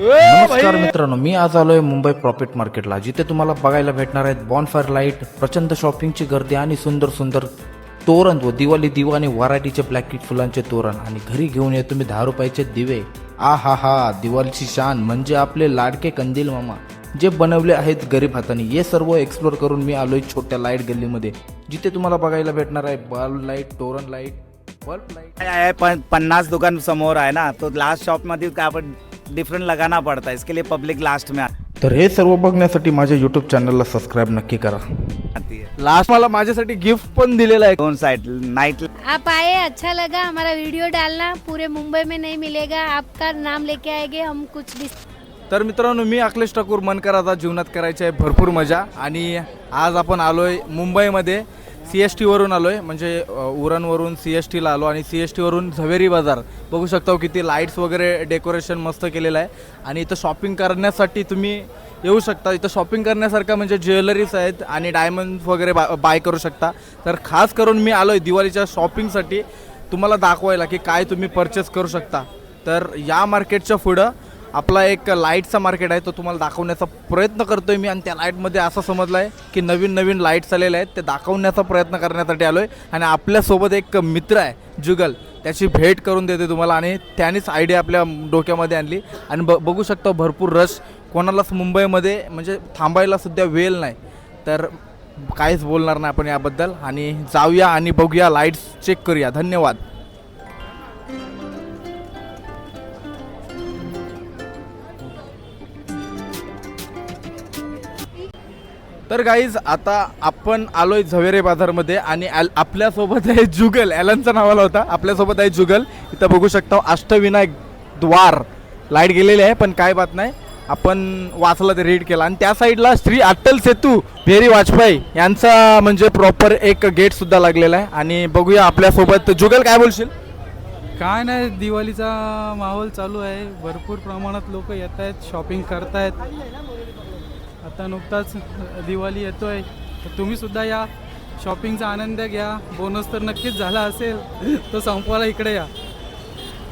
नमस्कार मित्रांनो मी आज आलोय मुंबई प्रॉफिट मार्केटला जिथे तुम्हाला बघायला भेटणार आहेत बॉनफायर लाइट प्रचंड शॉपिंगची गर्दी आणि सुंदर सुंदर तोरण व दिवाळी दिवा आणि वरायटीचे ब्लॅकेट फुलांचे तोरण. आणि घरी घेऊन या तुम्ही दहा रुपयाचे दिवे. आ हा हा दिवाळीची शान म्हणजे आपले लाडके कंदील मामा जे बनवले आहेत गरीब हाताने. हे सर्व एक्सप्लोर करून मी आलोय छोट्या लाइट गल्लीमध्ये जिथे तुम्हाला बघायला भेटणार आहे बल्ब लाइट तोरण लाइट बल्ब लाइट पन, पन्नास दुकान समोर है ना तो लास्ट शॉपमध्ये काय आपण डिफरंट लगाना पड़ता है इसके लिए पब्लिक लास्ट में तर हे सर्व बघण्यासाठी माझ्या यूट्यूब चॅनलला सबस्क्राईब नक्की करा. है लास्ट मला माझ्यासाठी गिफ्ट पण दिलेलं आहे. दोन साइड नाइट आप आए अच्छा लगा हमारा वीडियो डालना पूरे मुंबई में नहीं मिलेगा आपका नाम लेके आएंगे हम कुछ डिस तर मित्रांनो मी अखिलेश ठाकूर मनकर आता जीवनात करायची आहे भरपूर मजा आणि आज आपण आलोय मुंबईमध्ये. सी एस टीवरून आलो आहे म्हणजे उरणवरून सी एस टीला आलो आणि सी एस टीवरून झवेरी बाजार. बघू शकता हो किती लाईट्स वगैरे डेकोरेशन मस्त केलेलं आहे. आणि इथं शॉपिंग करण्यासाठी तुम्ही येऊ शकता. इथं शॉपिंग करण्यासारखं म्हणजे ज्वेलरीज आहेत आणि डायमंड वगैरे बा बाय करू शकता. तर खास करून मी आलो आहे दिवाळीच्या शॉपिंगसाठी तुम्हाला दाखवायला की काय तुम्ही परचेस करू शकता. तर या मार्केटच्या पुढं आपला एक लाईटचा मार्केट आहे तो तुम्हाला दाखवण्याचा प्रयत्न करतोय मी. आणि त्या लाईटमध्ये असं समजलं आहे की नवीन नवीन लाईट्स आलेले आहेत ते दाखवण्याचा प्रयत्न करण्यासाठी आलो आहे आणि आपल्यासोबत एक मित्र आहे जुगल. त्याची भेट करून देते तुम्हाला. आणि त्यानेच आयडिया आपल्या डोक्यामध्ये आणली. आणि ब बघू शकतो भरपूर रश. कोणालाच मुंबईमध्ये म्हणजे थांबायला सुद्धा वेळ नाही. तर काहीच बोलणार नाही आपण याबद्दल. आणि जाऊया आणि बघूया लाईट्स चेक करूया. धन्यवाद. तर गाईज आता आपण आलोय झवेरे बाजारमध्ये आणि आपल्यासोबत आहे जुगल. ॲलनचा नाव आला होता. आपल्यासोबत आहे जुगल. इथं बघू शकता अष्टविनायक द्वार. लाइट गेलेली आहे पण काय बात नाही. आपण वाचलं ते रीड केलं. आणि त्या साईडला श्री अटल सेतू भेरी वाजपेयी यांचा म्हणजे प्रॉपर एक गेटसुद्धा लागलेला आहे. आणि बघूया आपल्यासोबत जुगल काय बोलशील? काय नाही दिवाळीचा माहोल चालू आहे. भरपूर प्रमाणात लोक येत आहेत शॉपिंग करतायत. आता नुकताच दिवाळी येतोय. तर तुम्ही सुद्धा या. शॉपिंगचा आनंद घ्या. बोनस तर नक्कीच झाला असेल. तो संपवायला इकडे या.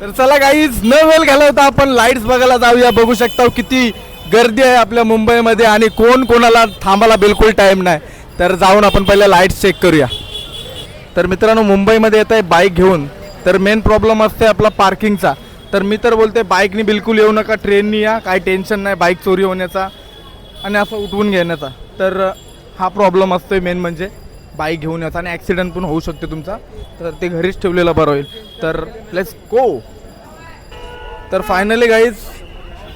तर चला गाईज न वेळ घालवता आपण लाईट्स बघायला जाऊया. बघू शकता हो किती गर्दी आहे आपल्या मुंबईमध्ये आणि कोण कोणाला थांबायला बिलकुल टाईम नाही. तर जाऊन आपण पहिले लाईट्स चेक करूया. तर मित्रांनो मुंबईमध्ये येत आहे बाईक घेऊन. तर मेन प्रॉब्लेम असते आपला पार्किंगचा तर मी तर बोलते बाईकनी बिलकुल येऊ नका ट्रेननी या. काही टेन्शन नाही बाईक चोरी होण्याचा. आणि असं उठवून घेण्याचा. तर हा प्रॉब्लेम असतोय मेन म्हणजे बाईक घेऊन याचा आणि ॲक्सिडेंट पण होऊ शकते तुमचा. तर ते घरीच ठेवलेलं बरं होईल. तर लेट्स गो तर फायनली गाईज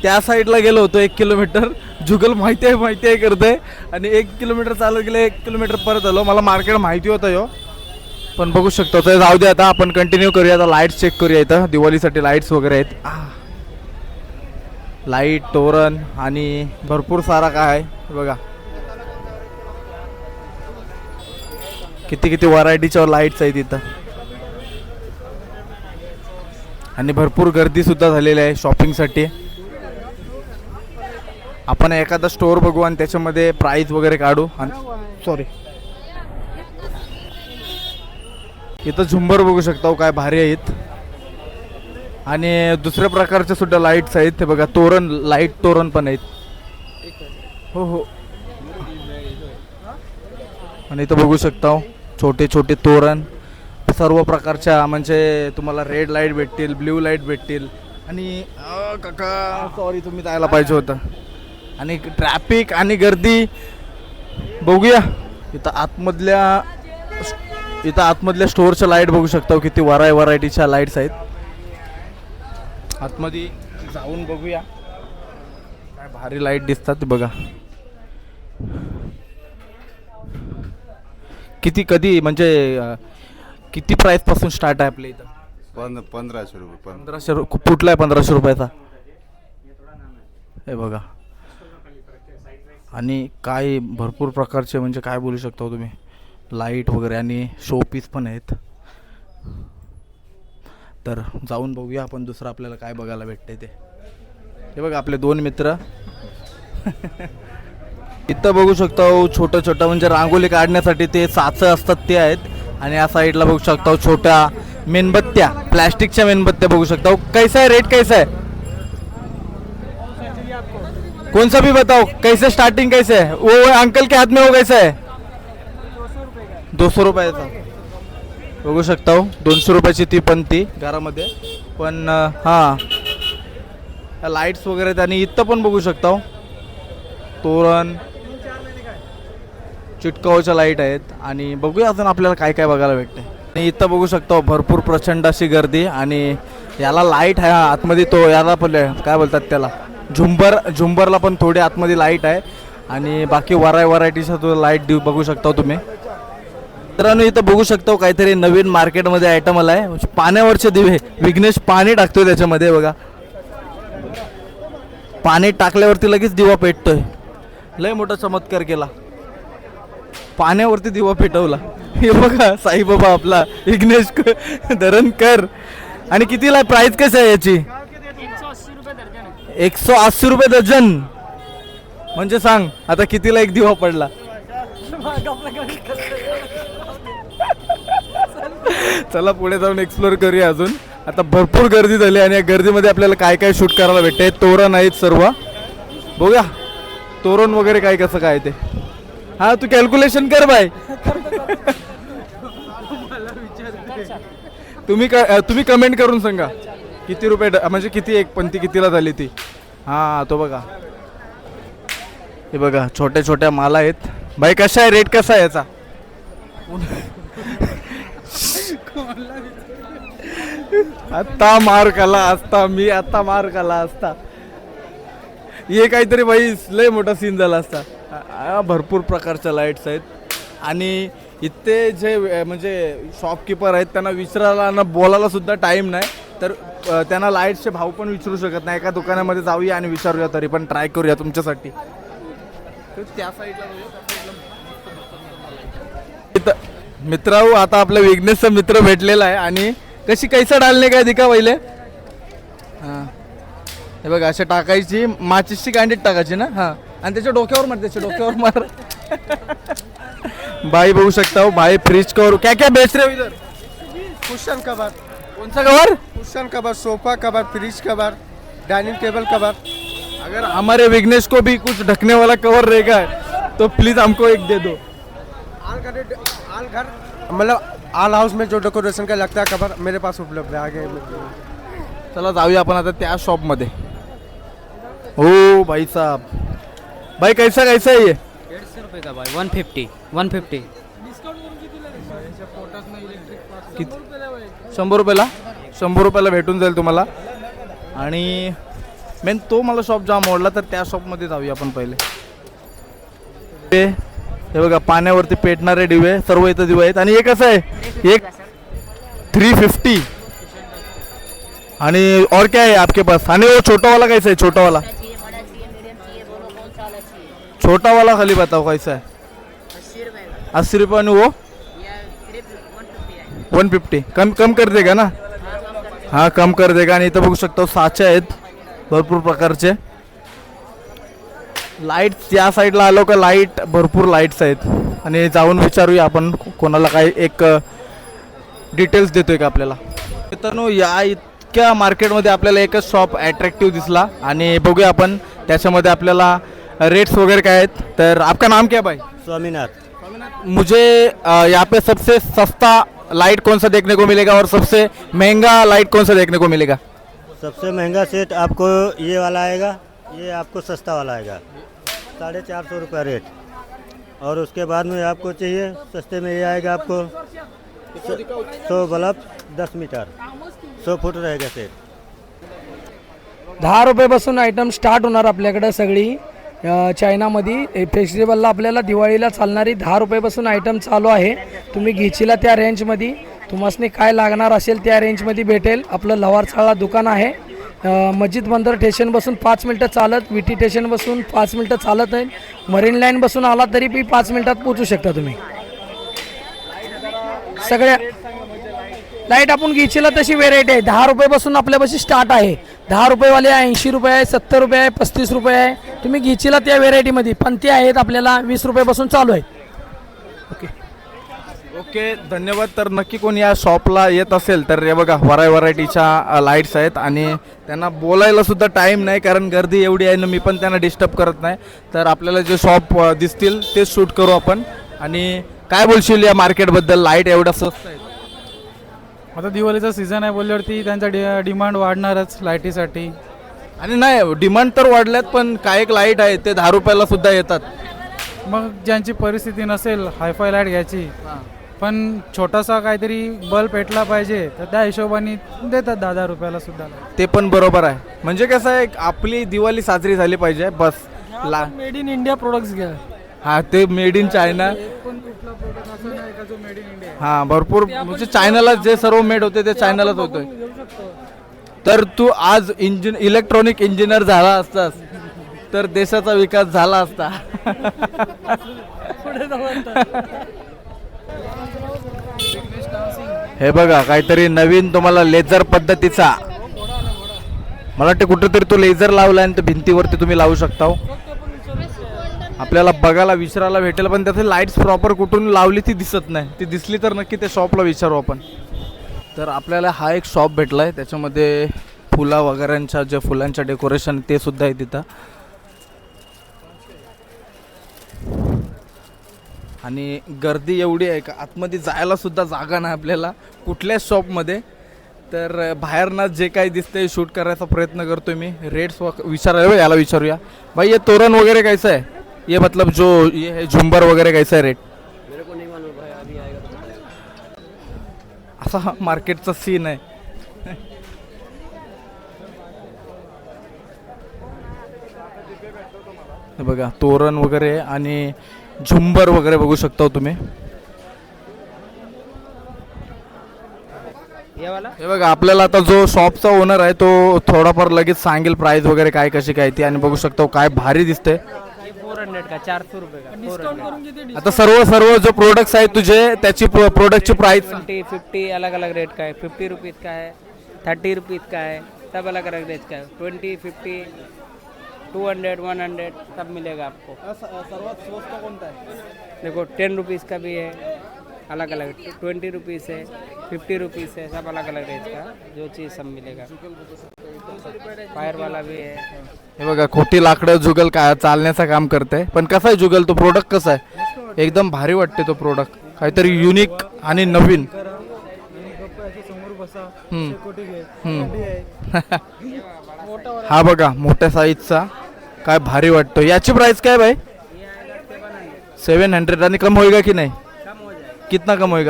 त्या साईडला गेलो होतो एक किलोमीटर जुगल माहिती आहे माहिती आहे करते. आणि एक किलोमीटर चालत गेले एक किलोमीटर परत आलो. मला मार्केट माहिती होतं यो. पण बघू शकतो. तर जाऊ दे आता आपण कंटिन्यू करूया. आता लाईट्स चेक करूया इथं. दिवाळीसाठी लाईट्स वगैरे आहेत. लाइट तोरण आणि भरपूर सारा काय आहे. बघा. किती किती व्हरायटीच्या लाईट्स आहेत इथं. आणि भरपूर गर्दी सुद्धा झालेली आहे शॉपिंगसाठी. आपण एखादा स्टोअर बघू आणि त्याच्यामध्ये प्राईस वगैरे काढू. आणि सॉरी इथं झुंबर बघू शकता हो, काय भारी आहेत आणि दुसऱ्या प्रकारच्या सुद्धा लाईट्स आहेत. ते बघा तोरण लाइट तोरण पण आहेत. हो हो. आणि इथं बघू शकता हो, छोटे छोटे तोरण. सर्व प्रकारच्या म्हणजे तुम्हाला रेड लाइट भेटतील ब्ल्यू लाइट भेटतील. आणि काका सॉरी तुम्ही जायला पाहिजे होतं. आणि ट्रॅफिक आणि गर्दी बघूया. इथं आतमधल्या इथं आतमधल्या स्टोअरच्या लाइट बघू शकता हो, किती वराय व्हरायटीच्या लाईट्स आहेत. आतमध्ये जाऊन बघूया. काय भारी लाइट दिसतात बघा. किती कधी म्हणजे किती प्राइसपासून स्टार्ट आहे आपल्या इथं? पंध पंधराशे रुपये पंध पंधराशे रु- कुठला आहे पंधराशे रुपयाचा? हे बघा. आणि काय भरपूर प्रकारचे म्हणजे काय बोलू शकता हो तुम्ही? लाइट वगैरे आणि शोपीस पण आहेत. तर जाऊन बघूया आपण दुसरं आपल्याला काय बघायला भेटते ते. हे बघा आपले दोन मित्र. इथं बघू शकता छोटं छोटं म्हणजे रांगोळी काढण्यासाठी ते साचं असतात ते आहेत. आणि या साईडला बघू शकता छोट्या मेणबत्त्या प्लॅस्टिकच्या मेणबत्त्या बघू शकता. कैसा आहे? रेट कैसा आहे? कौन सा भी बताओ कैसे स्टार्टिंग कैसे है वो अंकल के हाथ में वो कैसा है दो सौ रुपयाचा. बघू शकता हो दोनशे रुपयाची ती पण ती घरामध्ये. पण हां. लाईट्स वगैरे आहेत आणि इथं पण बघू शकता हो. तोरण चिटकावच्या लाइट आहेत. आणि बघूया अजून आपल्याला काय काय बघायला भेटते आणि इथं बघू शकतो हो, भरपूर प्रचंड अशी गर्दी. आणि याला लाइट आहे हा आतमध्ये तो याला पण काय बोलतात त्याला? झुंबर झुंबरला पण थोडी आतमध्ये लाइट आहे. आणि बाकी वराय व्हरायटीचा तो लाइट देऊ बघू शकता हो तुम्ही. मित्रांनो इथं बघू शकतो काहीतरी नवीन मार्केटमध्ये आयटम आला आहे पाण्यावरचे दिवे. विघ्नेश पाणी टाकतोय त्याच्यामध्ये बघा. पाणी टाकल्यावरती लगेच दिवा पेटतोय. लय मोठा चमत्कार केला. पाण्यावरती दिवा पेटवला. हे बघा साईबाबा आपला. विघ्नेश धरण धरणकर. आणि कितीला प्राइस कशी आहे याची? एकशे अस्सी रुपये डझन म्हणजे सांग आता कितीला एक दिवा पडला? चला पुढे जाऊन एक्सप्लोर करूया अजून. आता भरपूर गर्दी झाली आणि या गर्दीमध्ये आपल्याला काय काय शूट करायला भेटते तोरण आहेत सर्व. बघूया तोरण वगैरे काय कसं काय ते. हा तू कॅल्क्युलेशन कर बाय तुम्ही क- तुम्ही कमेंट करून सांगा. किती रुपये म्हणजे किती एक पंक्ती कितीला झाली ती? हा तो बघा. हे बघा छोट्या छोट्या माला आहेत. बाई कसा आहे? रेट कसा आहे याचा? आत्ता मार खाला असता मी आता मार खाला असता. हे काहीतरी बाई लय मोठा सीन झाला असता. भरपूर प्रकारच्या लाईट्स आहेत. आणि इथे जे म्हणजे शॉपकीपर आहेत त्यांना विचारायला ना बोलायला सुद्धा टाईम नाही. तर त्यांना लाईट्सचे भाव पण विचारू शकत नाही. एका दुकानामध्ये जाऊया आणि विचारूया तरी पण ट्राय करूया तुमच्यासाठी. तर त्या साईडला इथं मित्रांनो आता आपल्या विघ्नेशचा मित्र भेटलेला आहे आणि कशी कैसा डालणे काय दिका पहिले? हां. हे बघा अशा टाकायची माचीसची कांडीत टाकायची ना? हां. आणि त्याच्या डोक्यावर मार त्याच्या डोक्यावर मार. बाई बघू शकता हो बाई फ्रिज कवर क्या क्या बेच रहे हो इधर? कुशन कवर कौन सा cover cushion cover sofa cover fridge cover dining table cover अगर हमारे विघ्नेश को भी कुछ ढकने वाला कवर रहेगा तो प्लीज हमको एक दे दो। आल घर मतलब आल हाउस में जो डेकोरेशन का लगता है कवर मेरे पास उपलब्ध है आगे चला जाऊया आपण आता त्या शॉपमध्ये हो भाई साहब भाई कैसा कैसा है ये? सौ रुपये का भाई? वन फिफ्टी वन फिफ्टी किती शंभर रुपयाला? शंभर रुपयाला भेटून जाईल तुम्हाला. आणि मेन तो मला शॉप जाम आवडला तर त्या शॉपमध्ये जाऊया आपण पहिले. ते हे बघा पाण्यावरती पेटणारे दिवे सर्व इथं दिवे आहेत. आणि हे कसं आहे? एक थ्री फिफ्टी आणि और क्या है आपके पास? आणि वो छोटा वाला कैसा है छोटा वाला छोटा वाला खाली बताओ कैसा है अस्सी रुपये आणि वो? वन फिफ्टी कम कम कर देगा ना? हां कम कर देगा. आणि इथं बघू शकतो साचे आहेत. भरपूर प्रकारचे. लाइट या साईडला आलो का लाइट भरपूर लाईट्स आहेत. आणि जाऊन विचारूया आपण कोणाला काय एक डिटेल्स देतोय का आपल्याला. मित्रांनो या इतक्या मार्केटमध्ये आपल्याला एकच शॉप अट्रॅक्टिव्ह दिसला. आणि बघूया आपण त्याच्यामध्ये आपल्याला रेट्स वगैरे काय आहेत. तर आपका नाम क्या भाई? स्वामीनाथ. मुझे यहाँ पे सबसे सस्ता लाइट कौन सा देखने को मिलेगा और सबसे महंगा लाइट कौन सा देखने को मिलेगा? सबसे महंगा सेट आपको ये वाला आएगा। ये आपको सस्ता वाला आएगा। साढ़े चार सौ रुपये रेट। और उसके बाद में आपको चाहिए सस्ते में ये आएगा आपको सौ बल्ब दस मीटर। सौ फुट रहेगा सेट। दहा रुपयेपासून आयटम स्टार्ट होणार आपल्याकडे सगळी. चायनामध्ये फेस्टिवलला आपल्याला दिवाळीला चालणारी दहा रुपयेपासून आयटम चालू आहे. तुम्ही घेचीला त्या रेंजमध्ये तुम्हाला काय लागणार असेल त्या रेंजमध्ये भेटेल. आपलं लवारचाळा दुकान आहे. मस्जिद बंदर स्टेशनपासून पाच मिनटं चालत विटी स्टेशनपासून पाच मिनटं चालत आहे. मरीन लाईन बसून आला तरी बी पाच मिनटात पोचू शकता तुम्ही. सगळ्या लाइट आपण घ्यायचीला तशी व्हेरायटी आहे. दहा रुपयेपासून आपल्यापाशी स्टार्ट आहे. दहा रुपयेवाले ऐंशी रुपये आहे सत्तर रुपये आहे पस्तीस रुपये आहे. तुम्ही घ्यायचीला त्या व्हेरायटीमध्ये पण ते आहेत आपल्याला वीस रुपयापासून चालू आहेत. ओके ओके धन्यवाद. तर नक्की कोणी या शॉपला येत असेल तर हे बघा वराय व्हरायटीच्या लाईट्स आहेत आणि त्यांना बोलायला सुद्धा टाईम नाही कारण गर्दी एवढी आहे ना मी पण त्यांना डिस्टर्ब करत नाही. तर आपल्याला जे शॉप दिसतील तेच शूट करू आपण. आणि काय बोलशील या मार्केटबद्दल लाइट एवढा स्वस्त आहे. आता दिवाळीचा सीझन आहे बोलल्यावरती त्यांचा डि डिमांड वाढणारच लाईटीसाठी आणि नाही डिमांड तर वाढल्यात पण काय एक लाइट आहे ते दहा रुपयाला सुद्धा येतात. मग ज्यांची परिस्थिती नसेल हायफाय लाइट घ्यायची पण छोटासा काहीतरी बल्ब पेटला पाहिजे तर त्या हिशोबाने देतात दहा दहा रुपयाला सुद्धा. ते पण बरोबर आहे. म्हणजे कसं आहे आपली दिवाळी साजरी झाली पाहिजे बस. ला मेड इन इंडिया प्रोडक्ट्स घ्या. हा ते मेड इन चायना पण कुठला प्रोडक्ट असं नाही का जो मेड इन इंडिया हा भरपूर म्हणजे चायनाला जे सर्व मेड होते ते चायनालाच शकतो. तर तू आज इंजिन इलेक्ट्रॉनिक इंजिनियर झाला असतास तर देशाचा विकास झाला असता. हे बघा काहीतरी नवीन तुम्हाला लेझर पद्धतीचा. मला वाटतं कुठेतरी तो लेझर लावला आणि तो भिंतीवरती तुम्ही लावू शकता आपल्याला बघायला विचारायला भेटेल पण त्याचे लाईट्स प्रॉपर कुठून लावली ती दिसत नाही. ती दिसली तर नक्की त्या शॉपला विचारू आपण. तर आपल्याला हा एक शॉप भेटला आहे त्याच्यामध्ये फुला वगैरेंच्या जे फुलांच्या डेकोरेशन ते सुद्धा आहे तिथं. आणि गर्दी एवढी आहे का? आतमध्ये जायलासुद्धा जागा नाही आपल्याला कुठल्याच शॉपमध्ये तर बाहेरनं जे काही दिसतंय शूट करायचा प्रयत्न करतोय मी. रेट्स विचारायला याला विचारूया. भाई ये तोरण वगैरे कायचं आहे? ये मतलब जो ये है झुंबर वगैरे कायचं आहे रेट असा हा मार्केटचा सीन आहे. बघा तोरण वगैरे आणि झुंबर वगैरे बघू शकता तुम्ही. हे बघा आपल्याला आता जो शॉपचा ओनर आहे तो थोडाफार लगेच सांगेल प्राइस वगैरे काय कशी काय ती आणि बघू शकतो काय भारी दिसते फोर हंड्रेड चार रुपये आता सर्व सर्व जो प्रोडक्ट्स आहेत तुझे त्याची प्रोडक्टची प्राइस ट्वेंटी फिफ्टी अलग अलग रेट का फिफ्टी रुपीज़ का थर्टी रुपीज़ का सब अलग अलग रेट का आहे twenty fifty two hundred one hundred सब मिलेगा आपको। सर्वात स्वस्त कोणता आहे? देखो टेन रुपीज़ का भी है अलग अलग ट्वेंटी रुपीज़ है फिफ्टी रुपीज़ है सब अलग अलग रेट का जो चीज़ सब मिलेगा। फायर वाला भी है। हे बघा खोटी लाकडं जुगल काय चालण्याचं काम करते पण कसा आहे जुगल तो प्रोडक्ट कसा आहे? एकदम भारी वाटते तो प्रोडक्ट काहीतरी युनिक आणि नवीन. समोर बसा. हम्म. हम्म. हा बघा मोठ्या साईजचा काय भारी वाटतो याची प्राइस काय भाई सेवन हंड्रेड आणि कम होईल की नाही? कितना कम होईल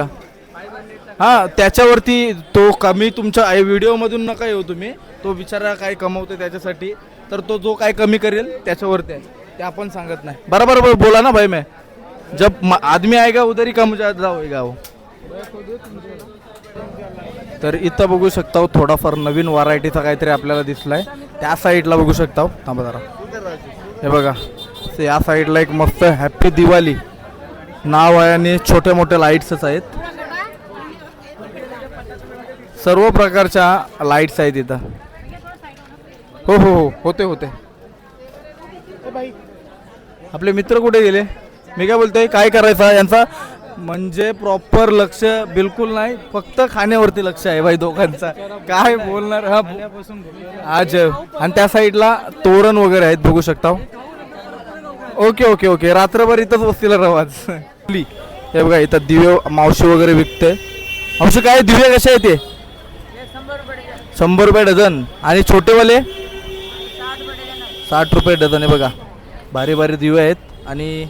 हा त्याच्यावरती तो कमी तुमच्या व्हिडिओमधून नका येऊ तुम्ही. तो बिचारा काय कमवतो त्याच्यासाठी. तर तो जो काय कमी करेल त्याच्यावरती आहे. ते आपण सांगत नाही. बरोबर बोला ना भाई मैं. जब आदमी आएगा उधर ही कम ज्यादा होएगा वो तर इथं बघू शकता थोडाफार नवीन व्हरायटीचा काहीतरी आपल्याला दिसलाय. त्या साईडला बघू शकता थांबा जरा. हे बघा. ते या साईडला एक मस्त हॅप्पी दिवाळी. नाव आहे आणि छोटे मोठे लाईट्सच आहेत. सर्व प्रकारच्या लाईट्स आहेत इथं. हो हो हो. होते होते. आपले मित्र कुठे गेले? मी काय बोलतोय? काय करायचं? यांचा म्हणजे प्रॉपर लक्ष बिलकुल नाही फक्त खाण्यावरती लक्ष आहे भाई दोघांचा. काय बोलणार हा आज आणि त्या साईडला तोरण वगैरे आहेत बघू शकता हो. Okay okay okay. रात्रभर इथंच बसतील रवाज प्ली हे बघा इथं दिवे मावशी वगैरे विकते. मावशी काय दिवे कसे आहे ते शंभर रुपये डझन. आणि छोटेवाले? साठ रुपये डझन आहे बघा. भारी भारी दिवे आहेत. आणि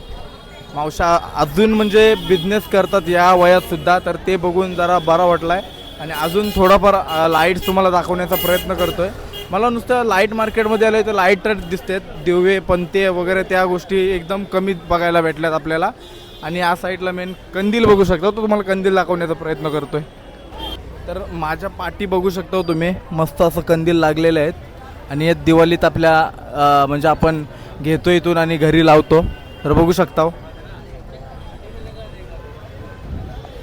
मावशा अजून म्हणजे बिझनेस करतात या वयात सुद्धा तर ते बघून जरा बरा वाटलाय. आणि अजून थोडाफार लाईट्स तुम्हाला दाखवण्याचा प्रयत्न करतोय. मला नुसतं लाइट मार्केटमध्ये आलं तर लाइट तर दिसतात. दिवे पंते वगैरे त्या गोष्टी एकदम कमी बघायला भेटल्यात आपल्याला. आणि या साईडला मेन कंदील बघू शकता. तो तुम्हाला कंदील दाखवण्याचा प्रयत्न करतोय. तर माझ्या पाठी बघू शकता हो तुम्ही. मस्त असं कंदील लागलेले आहेत. आणि हे दिवाळीत आपल्या म्हणजे आपण घेतो इथून आणि घरी लावतो. तर बघू शकता हो.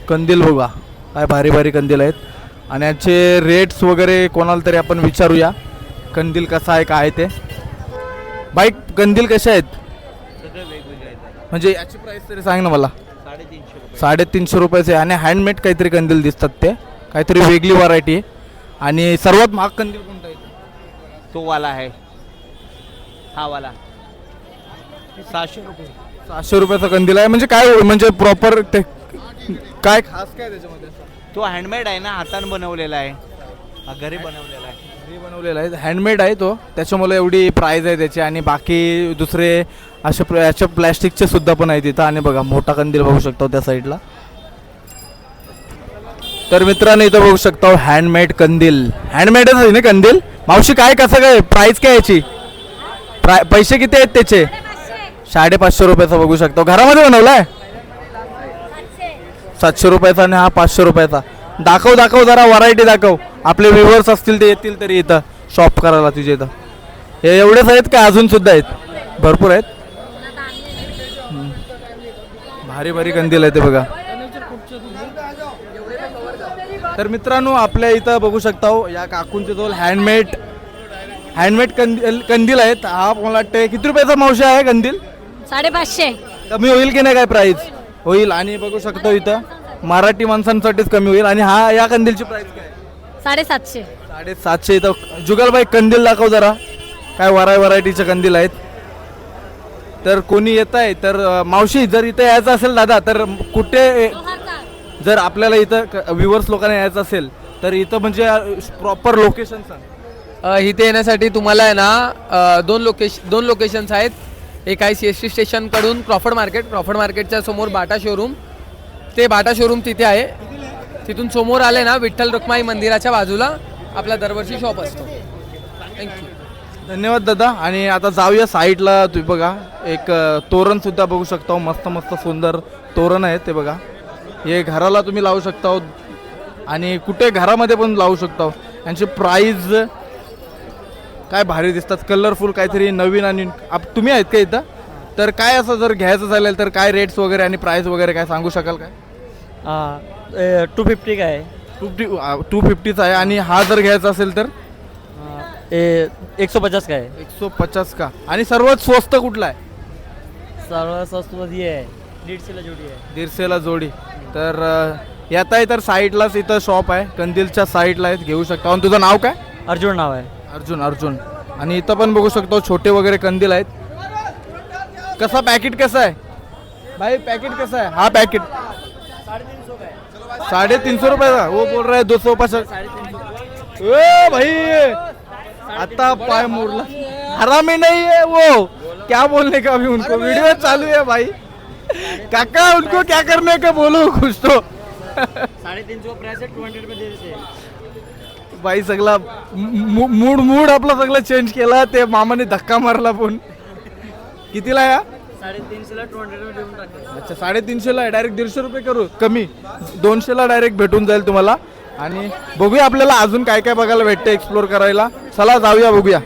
कंदील बघा काय भारी भारी कंदील आहेत. आणि याचे रेट्स वगैरे कोणाला तरी आपण विचारूया. कंदील कसा आहे काय ते. बाईक कंदील कसे आहेत? म्हणजे याची प्राइस तरी सांग ना मला. साडेतीनशे रुपयाचे आणि हँडमेड काहीतरी कंदील दिसतात ते. काहीतरी वेगळी व्हरायटी आहे. आणि सर्वात महाग कंदील कोणता आहे? तो वाला है हा वाला. सहाशे रुपये. सहाशे रुपयाचा कंदील आहे. म्हणजे काय म्हणजे प्रॉपर ते काय? खास काय त्याच्यामध्ये? तो हँडमेड आहे ना हाताने बनवलेला आहे. हा घरी बनवलेला आहे. घरी बनवलेला आहे. हँडमेड आहे तो. त्याच्यामुळे एवढी प्राईज आहे त्याची. आणि बाकी दुसरे असे याचे प्लॅस्टिकचे सुद्धा पण आहेत तिथं. आणि बघा मोठा कंदील बघू शकतो त्या साईडला तर मित्रांनो इथं बघू शकतो हँडमेड कंदील. हँडमेडच आहे ना कंदील? मावशी काय कसं काय? प्राईस काय याची? प्राय पैसे किती आहेत त्याचे? साडेपाचशे. रुपयाचा बघू शकतो घरामध्ये बनवलाय? सातशे रुपयाचा आणि हा पाचशे रुपयाचा. दाखव दाखव जरा व्हरायटी दाखव. आपले व्ह्युअर्स असतील ते येतील तरी इथं शॉप करायला तुझ्या इथं. हे एवढेच आहेत का अजून सुद्धा आहेत? भरपूर आहेत. भारी भारी कंदील आहे ते बघा. तर मित्रांनो आपल्या इथं बघू शकता हो, या काकूंचे जवळ हँडमेड हँडमेड कंदील कंदील आहेत. हा मला वाटते किती रुपयाचा मावशी आहे कंदील? साडेपाचशे. कमी होईल की नाही काय प्राइस होईल आणि बघू शकतो इथं मराठी माणसांसाठीच कमी होईल. आणि हा या कंदीलची प्राइस काय? साडेसातशे. साडेसातशे इथं. जुगलबाई कंदील दाखव जरा. काय वराय व्हरायटीचे कंदील आहेत. तर कोणी येत आहे तर अं, मावशी जर इथं यायचं असेल दादा तर कुठे जर आपल्याला इथं व्ह्युअर्स लोकांना यायचं असेल तर इथं म्हणजे प्रॉपर लोकेशन सांग. अ, इथे येण्यासाठी तुम्हाला आहे ना अ, दोन लोकेश दोन लोकेशन्स आहेत. एक आहे सी एस टी स्टेशनकडून क्रॉफर्ड मार्केट क्रॉफर्ड मार्केटच्या समोर बाटा शोरूम ते बाटा शोरूम तिथे आहे. तिथून समोर आले ना विठ्ठल रुक्माई मंदिराच्या बाजूला. आपला दरवर्षी शॉप असतो. थँक्यू धन्यवाद दादा. आणि आता जाऊया साईडला तुम्ही बघा एक तोरण सुद्धा बघू शकता. मस्त मस्त सुंदर तोरण आहे ते बघा. हे घराला तुम्ही लावू शकता. आणि कुठे घरामध्ये पण लावू शकता. यांची प्राईज काय भारी दिसतात कलरफुल काहीतरी नवीन आणि आप तुम्ही आहेत का इथं? तर काय असं जर घ्यायचं झालेल तर काय रेट्स वगैरे आणि प्राईस वगैरे काय सांगू शकाल काय? टू फिफ्टी का है टू फिफ्टी टू फिफ्टीचा आहे आणि हा जर घ्यायचा असेल तर? एक सौ पचास का है एकशे पचास का? आणि सर्वात स्वस्त कुठला आहे? सर्व स्वस्त ये है डेढ़ से जोड़ी है दीडशेला जोडी. तर अ, येत आहे तर साईडलाच इथं शॉप आहे. कंदीलच्या साईडला आहेत. घेऊ शकता. आणि तुझं नाव काय? अर्जुन नाव है अर्जुन अर्जुन. आणि इथं पण बघू शकतो छोटे वगैरे कंदील आहेत. कसा पॅकेट कसा आहे? भाई पॅकेट कसा आहे? हा पॅकेट साडे तीन सौ रुपये वो हो, बोल रहा है दो सौ पचास भाई. आता पाय मोड़ला. हरामी नहीं है वो. क्या बोलने का अभी उनको? वीडियो चालू है भाई. काका उनको क्या करने का बोलो? कुछ तो. साढ़े तीन सौ प्राइस है टू हंड्रेड में दे देते बाई सगळा मूड मूड आपला सगळं चेंज केला ते मामाने धक्का मारला पण कितीला या अच्छा साडेतीनशेला डायरेक्ट दीडशे रुपये करू. कमी. दोनशेला डायरेक्ट भेटून जाईल तुम्हाला. आणि बघूया आपल्याला अजून काय काय बघायला भेटतं एक्सप्लोर करायला. चला जाऊया बघूया.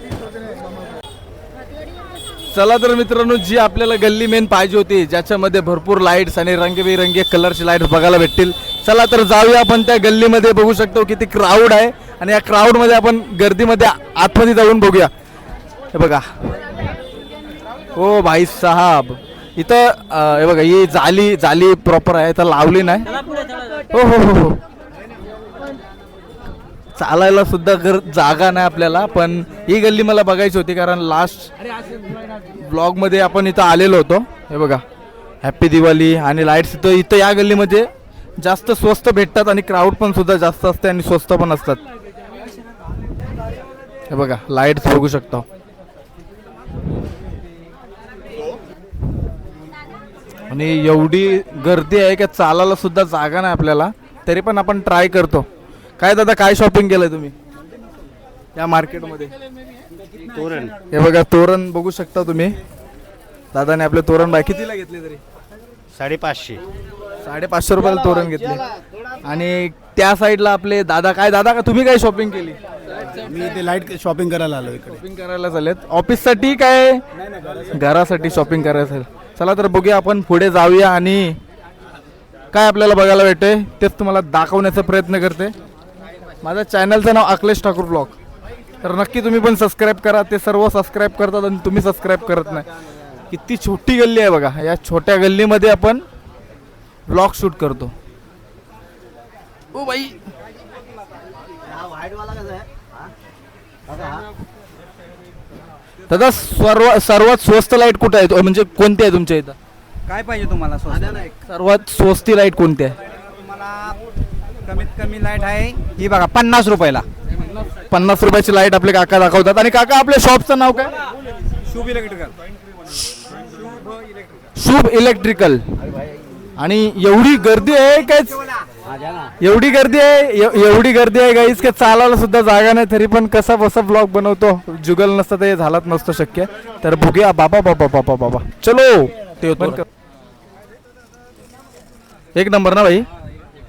चला तर मित्रांनो जी आपल्याला गल्ली मेन पाहिजे होती ज्याच्यामध्ये भरपूर लाईट्स आणि रंगीबेरंगी कलरचे लाईट्स बघायला भेटतील. चला तर जाऊया आपण त्या गल्लीमध्ये. बघू शकतो किती क्राऊड आहे. आणि या क्राऊडमध्ये आपण गर्दीमध्ये आतमध्ये जाऊन बघूया. हे बघा. ओ भाई साहब. इथं हे बघा ही जाली जाली प्रॉपर आहे. तर लावली नाही. हो हो हो हो. चालायला सुद्धा घर जागा नाही आपल्याला पण ही गल्ली मला बघायची होती कारण लास्ट ब्लॉगमध्ये आपण इथं आलेलो होतो. हे बघा. हॅप्पी दिवाळी आणि लाईट्स इथं इथं या गल्लीमध्ये जास्त स्वस्त भेटतात आणि क्राऊड पण सुद्धा जास्त असते आणि स्वस्त पण असतात. हे बघा लाईट्स बघू शकता. आणि एवढी गर्दी आहे की चालायला सुद्धा जागा नाही आपल्याला. तरी पण आपण ट्राय करतो. काय दादा काय शॉपिंग केलंय तुम्ही? या मार्केटमध्ये तोरण. हे बघा तोरण बघू शकता तुम्ही. दादाने आपले तोरण बाय कितीला घेतले तरी? साडेपाचशे. साडेपाचशे रुपयाला तोरण घेतले. आणि त्या साईडला आपले दादा काय दादा का तुम्ही काय शॉपिंग केली? मी इथे लाइट शॉपिंग करायला आलो इकडे. शॉपिंग करायला चालेत ऑफिससाठी काय घरासाठी शॉपिंग करायचं असेल चला तर बघूया आपण पुढे जाऊया आणि काय आपल्याला बघायला भेटते तेच तुम्हाला दाखवण्याचा प्रयत्न करते. माझ्या चॅनलचं नाव अखिलेश ठाकूर ब्लॉग तर नक्की तुम्ही पण सबस्क्राईब करा. ते सर्व सबस्क्राईब करतात आणि तुम्ही सबस्क्राईब करत नाही. किती छोटी गल्ली आहे बघा. या छोट्या गल्लीमध्ये आपण ब्लॉग शूट करतो. O by. दादा सर्व सर्वात स्वस्त लाइट कुठे आहे? म्हणजे कोणती आहे तुमच्या इथं? काय पाहिजे तुम्हाला सर्वात स्वस्ती लाइट कोणती आहे? तुम्हाला कमीत कमी लाइट आहे ही बघा पन्नास रुपयाला. पन्नास रुपयाची लाइट आपले काका दाखवतात. आणि काका आपल्या शॉपचं नाव काय? शुभ इलेक्ट्रिकल. शुभ इलेक्ट्रिकल. आणि एवढी गर्दी आहे काय? एवढी गर्दी आहे एव- एवढी गर्दी आहे गाईस का चालायला सुद्धा जागा नाही तरी पण कसा बसा ब्लॉग बनवतो जुगल नसतं तर हे झालंच नसतं शक्य. तर बघूया बाबा बाबा बाबा बाबा. चलो! ते बंद कर. एक नंबर ना भाई?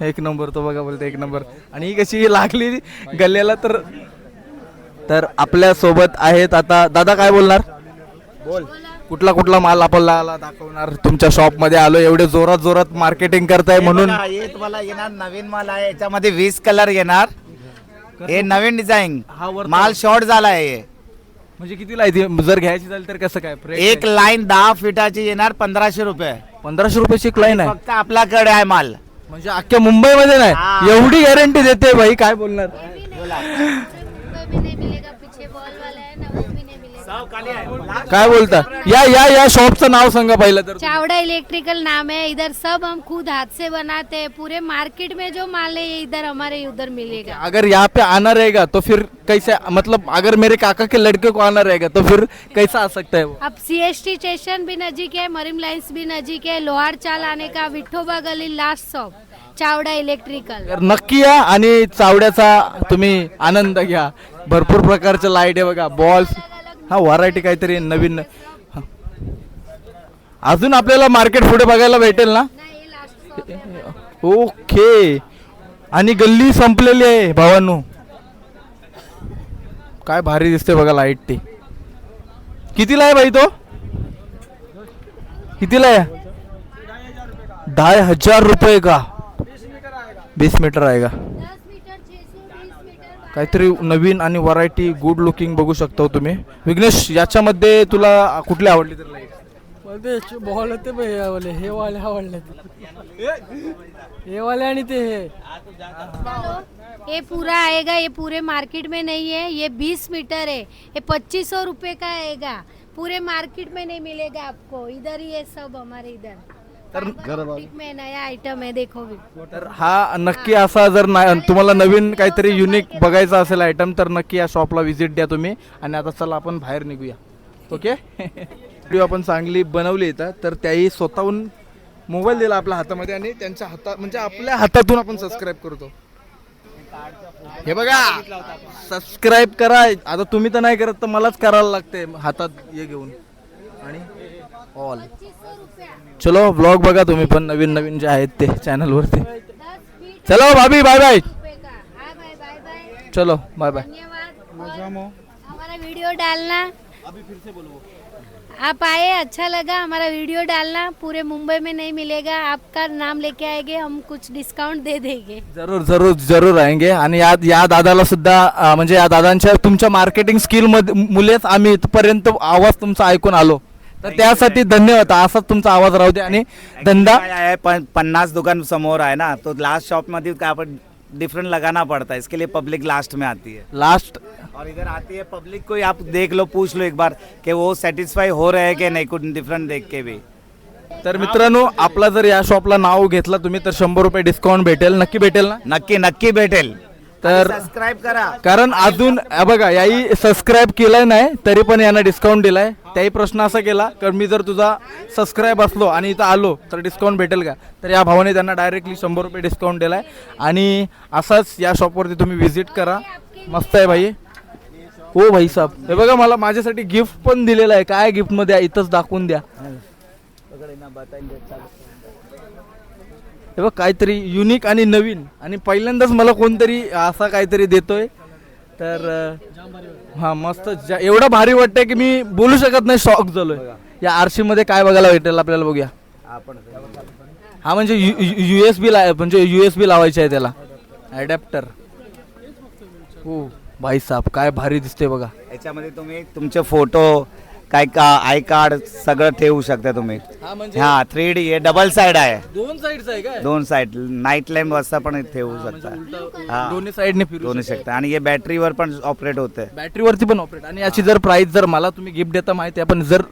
एक नंबर तो बघा बोलते एक नंबर. आणि ही कशी लागली गल्ल्याला तर तर आपल्यासोबत आहेत आता दादा काय बोलणार? बोल. कुठला कुठला माल आपल्याला दाखवणार? तुमच्या शॉपमध्ये आलो एवढे जोरात जोरात मार्केटिंग करताय म्हणून. बघा, हे तुम्हाला येणार नवीन माल आहे याच्यामध्ये वीस कलर येणार. हे नवीन डिझाईन हा वरचा माल शॉर्ट झाला आहे. म्हणजे कितीला आहे? ती? जर घ्यायची झाली तर कसं काय? Rate एक काय? लाईन दहा फिटाची येणार पंधराशे रुपये. पंधराशे रुपयाची एक लाईन आहे. फक्त आपल्याकडे आहे माल. म्हणजे अख्ख्या मुंबईमध्ये हा. नाही एवढी गॅरंटी देते भाई काय बोलणार? बॉल वाला है ना वो भी नहीं मिलेगा काय बोलता? या या या शॉपचं नाव सांगा पहिलं तर चावड़ा इलेक्ट्रिकल नाम है इधर सब हम खुद हाथ से बनाते हैं. पूरे मार्केट में जो माल है ये इधर हमारे उधर मिलेगा। अगर यहाँ पे आना रहेगा तो फिर कैसे मतलब अगर मेरे काका के लड़के को आना रहेगा तो फिर कैसा आ सकता है वो? अब सीएसटी स्टेशन भी नजीक है मरीम लाइन्स भी नजीक है लोहार चाल आने का विठोबा गली लास्ट शॉप चावड़ा इलेक्ट्रिकल। तर नक्की या आणि चावड्याचा तुम्ही आनंद घ्या. भरपूर प्रकारचे लाइट आहे बघा बॉल्स हा व्हरायटी काहीतरी नवीन. अजून आपल्याला मार्केट पुढे बघायला भेटेल ना? ओके आणि गल्ली संपलेली आहे भावांनो. काय भारी दिसते बघा लाइट ती. कितीला आहे भाई तो? कितीला आहे? ढाई हजार रुपये का? बीस मीटर आहे का दस मीटर छह सौ बीस मीटर काहीतरी नवीन आणि व्हरायटी गुड लुकिंग बघू शकता हो तुम्ही. विघ्नेश याच्यामध्ये तुला कुठली आवडली तर लाइट बॉल होते भैया वाले हे वाले आवडले. हे वाले आणि ते हे. ये पूरा आएगा ये पूरे मार्केट में नहीं है ये बीस मीटर है ये पच्चीस सौ रुपये का? आएगा पूरे मार्केट में नहीं मिलेगा आपको. इधर ही है सब हमारे इधर. बुटीक में नया आइटम है देखो भी तर हा नक्की असा जर ना तुम्हाला नवीन काहीतरी युनिक बघायचा असेल आयटम तर नक्की या शॉपला व्हिजिट द्या तुम्ही. आणि आता चला आपण बाहेर निघूया. ओके व्हिडिओ आपण चांगली बनवली इथं तर त्याही स्वतःहून मोबाईल दिला आपल्या हातामध्ये आणि त्यांच्या हातात म्हणजे आपल्या हातातून आपण सबस्क्राईब करतो. हे बघा सबस्क्राईब करा. आता तुम्ही तर नाही करत तर मलाच करायला लागते हातात हे घेऊन. आणि ऑल चलो ब्लॉग बघा तुम्ही पण नवीन नवीन जे आहेत ते चॅनलवरती चलो भाभी बाय बाय चलो बाय बाय हमारा वीडियो डालना। आप आए अच्छा लगा हमारा वीडियो डालना। पूरे मुंबई में नहीं मिलेगा। आपका नाम लेके आएंगे हम कुछ डिस्काउंट दे देंगे। जरूर जरूर जरूर राहेंगे आणि या या दादाला सुद्धा म्हणजे या दादांच्या तुमच्या मार्केटिंग स्किलमध्ये मुलेच आम्ही इथपर्यंत आवाज तुमचा ऐकून आलो. तर त्यासाठी धन्यवाद. असाच तुमचा आवाज राहू दे आणि धंदा काय पन्नास दुकान समोर आहे ना. तो लास्ट शॉपमध्ये काय आपण डिफरेंट लगाना पड़ता. है इसके लिए पब्लिक लास्ट में आती है. लास्ट और इधर आती है पब्लिक को ही आप देख लो पूछ लो एक बार कि वो सेटिस्फाई हो रहे हैं कि नहीं कुछ डिफरेंट देख के भी. तर मित्रांनो आपला जर या शॉपला नाव घेतला तुम्ही तर शंभर रुपये डिस्काउंट भेटेल. नक्की भेटेल ना? नक्की नक्की भेटेल. तर सबस्क्राईब करा. कारण अजून अ बघा याही सबस्क्राईब केलंय नाही तरी पण यांना डिस्काउंट दिलाय. त्याही प्रश्न असा केला कारण मी जर तुझा सबस्क्राईब असलो आणि इथं आलो तर डिस्काउंट भेटेल का? तर या भावाने त्यांना डायरेक्टली शंभर रुपये डिस्काउंट दिलाय. आणि असाच या शॉपवरती तुम्ही व्हिजिट करा. मस्त आहे भाई. हो भाई साहेब हे बघा मला माझ्यासाठी गिफ्ट पण दिलेलं आहे. काय गिफ्टमध्ये आहे? इथंच दाखवून द्या. हे बघ काहीतरी युनिक आणि नवीन. आणि पहिल्यांदाच मला कोणतरी असा काहीतरी देतोय. तर हा मस्त. जा- एवढं भारी वाटतंय की मी बोलू शकत नाही शॉक झालोय. या आरशी मध्ये काय बघायला भेटेल आपल्याला बघूया. हा म्हणजे यू एस बी म्हणजे यू एस बी लावायचे आहे त्याला. ॲडॅप्टर हो भाई साहेब काय भारी दिसते बघा. याच्यामध्ये तुम्ही तुमचे फोटो काय का आय कार्ड सगळं ठेवू शकता तुम्ही. हा म्हणजे? हा थ्री डी आहे डबल साईड आहे. दोन आहे काय? दोन साईड नाईट लॅम्प असं पण ठेवू शकता. हा. दोन्ही साईडने फिरू दोन्ही शकता. आणि हे बॅटरीवर पण ऑपरेट होते बॅटरीवरती पण ऑपरेट आणि याची जर प्राइस जर मला तुम्ही गिफ्ट देता माहिती आहे पण जर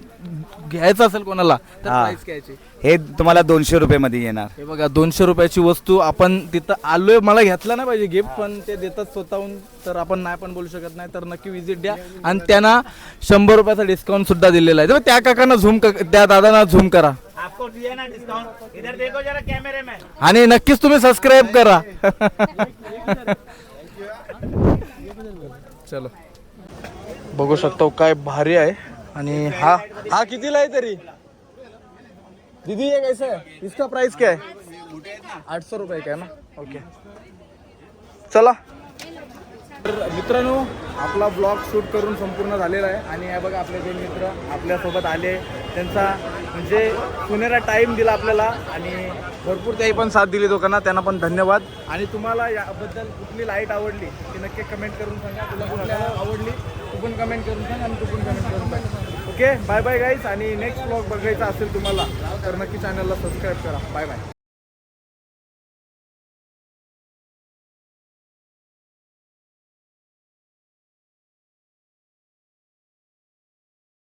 घ्यायचं असेल कोणाला तर हा. प्राइस हे तुम्हाला दोनशे रुपये मध्ये येणार. हे बघा दोनशे रुपयाची वस्तू आपण तिथं आलोय. मला घेतला नाही पाहिजे गिफ्ट पण ते देतात स्वतःहून तर आपण नाही पण बोलू शकत नाही तर नक्की विजिट द्या. आणि त्यांना शंभर रुपयाचा डिस्काउंट सुद्धा दिलेला आहे. तर त्या काकांना झूम त्या दादांना झूम करा. आणि नक्कीच तुम्ही सबस्क्राईब करा. चलो. बघू शकतो काय भारी आहे. आणि हा हा कितीला आहे तरी? दीदी ये कैसे है? इसका प्राइस क्या है? आठ सौ रुपये का है ना? ओके चला. तर मित्रांनो आपला ब्लॉग शूट करून संपूर्ण झालेला आहे. आणि हे बघा आपले जे मित्र आपल्यासोबत आले त्यांचा म्हणजे पुण्याला टाईम दिला आपल्याला. आणि भरपूर त्याही पण साथ दिली दोघांना त्यांना पण धन्यवाद. आणि तुम्हाला याबद्दल कुठली लाइट आवडली ती नक्की कमेंट करून सांगा. तुला कुठल्या आवडली? पण कमेंट करून सांग आणि तू पण कमेंट करून सांग. ओके बाय बाय गाईज आणि नेक्स्ट ब्लॉग बघायचा असेल तुम्हाला तर नक्की चॅनलला सबस्क्राईब करा. Bye bye